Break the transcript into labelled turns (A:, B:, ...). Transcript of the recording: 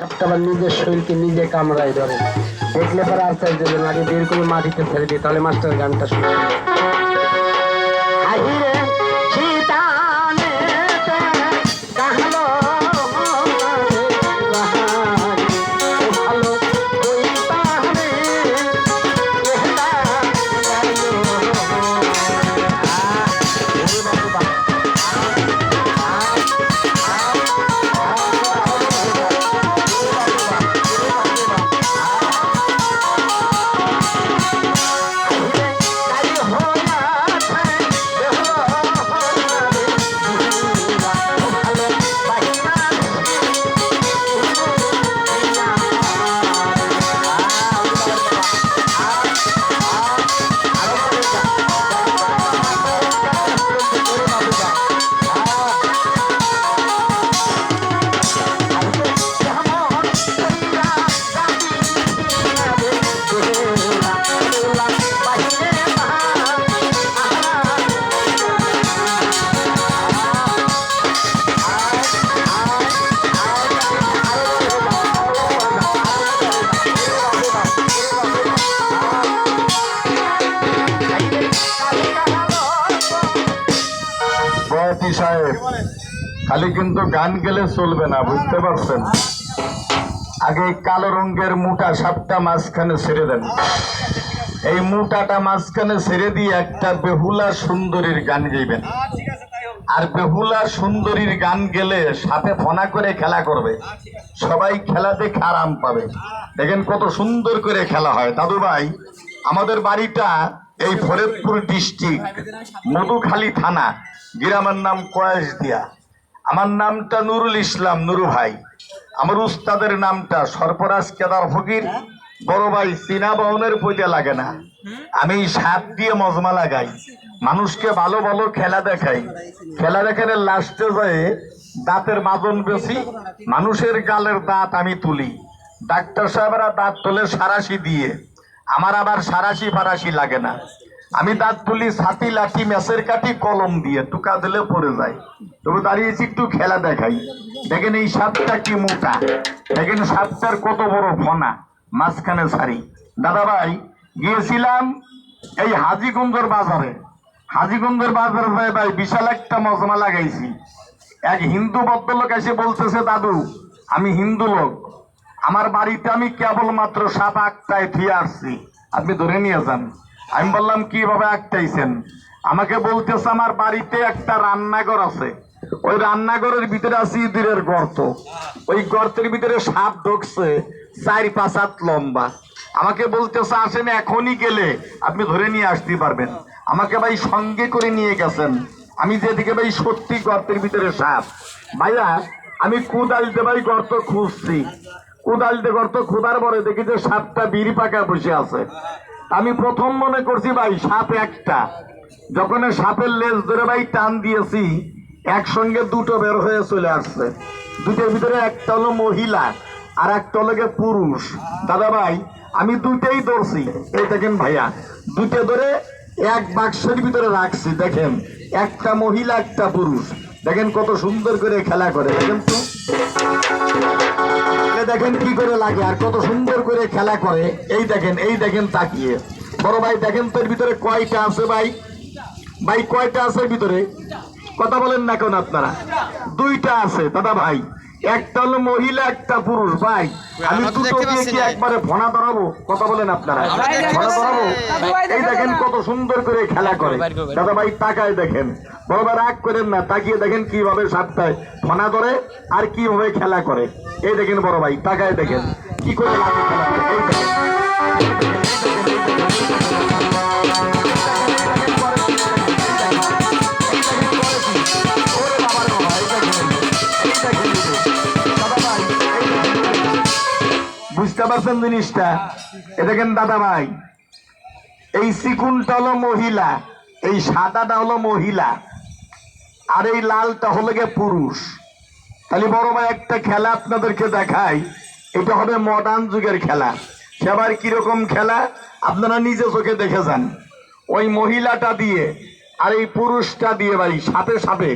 A: আবার নিজের শরীরকে নিজে কামড়াই ধরে। দেখলে পরে আশ্বাস দেবেন আগে বের মাটিতে ছেড়ে দিই, তাহলে মাস্টার গানটা শুনবে।
B: বয়াতি সাহেব, খালি কিন্তু গান গেলে চলবে না, বুঝতে পারছেন? আগে কালো রঙের মোটা সাপটা মাঝখানে ছেড়ে দেন। এই মোটাটা মাঝখানে ছেড়ে দিয়ে একটা বেহুলা সুন্দরীর গান গাইবেন। আর বেহুলা সুন্দরীর গান গেলে সাথে ফোনা করে খেলা করবে। সবাই খেলা দেখে আরাম পাবে। দেখেন কত সুন্দর করে খেলা হয়। দাদু ভাই আমাদের বাড়িটা এই ফরিদপুর ডিস্ট্রিক্ট, মধুখালী থানা, গ্রামের নাম কয়েস দিয়া আমার নামটা নুরুল ইসলাম নুরু ভাই। আমার উস্তাদের নামটা সরফরাজ কেদার ফকির, বড় ভাই চীনা বাহনের পইতে লাগে না। আমি সাত দিয়ে মজমা লাগাই। মানুষকে ভালো ভালো খেলা দেখাই। খেলা দেখালে লাস্টে যায় দাঁতের মাজন বেশি, মানুষের গালের দাঁত আমি তুলি। ডাক্তার সাহেবরা দাঁত তোলে সারাশি দিয়ে আমার আবার সারাশি ফারাশি লাগে না। আমি দাঁত তুলি, ছাতি, লাঠি, মেসের কাটি কলম দিয়ে টুকা দিলে পড়ে যায়। তবু দাঁড়িয়েছি একটু খেলা দেখাই। দেখেন এই সাপটা কি মোটা। দেখেন সাপটার কত বড় ফনা। মাঝখানে সারি। দাদা ভাই, গিয়েছিলাম এই হাজিগঞ্জের বাজারে। হাজিগঞ্জের বাজারে ভাই ভাই, বিশাল একটা মজমা লাগাইছি। এক হিন্দু ভদ্রলোক এসে বলতেছে, দাদু, আমি হিন্দু লোক। আমার বাড়িতে আমি কেবলমাত্র সাপ আটটায় থিয়ে আসছি। আপনি ধরে নিয়ে যান। আমি বললাম, কীভাবে আটটাইছেন আমাকে বলতেছে, আমার বাড়িতে একটা রান্নাঘর আছে। ওই রান্নাঘরের ভিতরে আছে ইঁদুরের গর্ত। ওই গর্তের ভিতরে সাপ ঢুকছে, চার পাঁচ হাত লম্বা। আমাকে বলতেছে, আসেন, এখনই গেলে আপনি ধরে নিয়ে আসতে পারবেন। আমাকে ভাই সঙ্গে করে নিয়ে গেছেন। আমি যেদিকে ভাই সত্যি গর্তের ভিতরে সাপ। ভাইয়া, আমি কুদালতে ভাই গর্ত খুঁজছি। কুদালতে গর্ত খোদার পরে দেখি যে সাতটা বিড়ি পাকা বসে আছে। আমি প্রথম মনে করছি ভাই, সাপ একটা। যখন সাপের লেজ ধরে ভাই টান দিয়েছি, একসঙ্গে দুটো বের হয়ে চলে আসছে। দুটোর ভিতরে একটা হলো মহিলা আর একটা হলো পুরুষ। দাদা ভাই, আমি দুইটাই ধরছি। এই দেখেন ভাইয়া দুটো ধরে এক বাক্সের ভিতরে রাখছি, দেখেন। একটা মহিলা, একটা পুরুষ। দেখেন কত সুন্দর করে খেলা করে, দেখেন তো। দেখেন কি করে লাগে আর কত সুন্দর করে খেলা করে। এই দেখেন এই দেখেন তাকিয়ে। বড় ভাই, দেখেন তোর ভিতরে কয়টা আছে ভাই? ভাই, কয়টা আছে ভিতরে? কথা বলেন না কেন আপনারা? দুইটা আছে, দাদা ভাই। একটা হলো মহিলা একটা পুরুষ। ভাই আমি দুটো দিয়ে কি একবারে ফোনা ধরাবো কথা বলেন আপনারা। ফোনা ধরাবো এই দেখেন কত সুন্দর করে খেলা করে। দাদা ভাই তাকায় দেখেন। বড় ভাই রাগ করেন না তাকিয়ে দেখেন কীভাবে সাতটায় ফোনা ধরে আর কীভাবে খেলা করে। এই দেখেন বড় ভাই তাকায় দেখেন। কি করে খেলা করে? এই দেখেন। বুঝতে পারছেন জিনিসটা? এ দেখেন দাদা ভাই? এই সিকুনটা হলো মহিলা, এই সাদাটা হলো মহিলা, আর এই লালটা হলো গিয়ে পুরুষ। তাহলে বড় ভাই, একটা খেলা আপনাদেরকে দেখাই। এটা হবে মডার্ন যুগের খেলা। সেবার কীরকম খেলা? আপনারা নিজে চোখে দেখে যান। ওই মহিলাটা দিয়ে আর এই পুরুষটা দিয়ে ভাই সাথে সাথে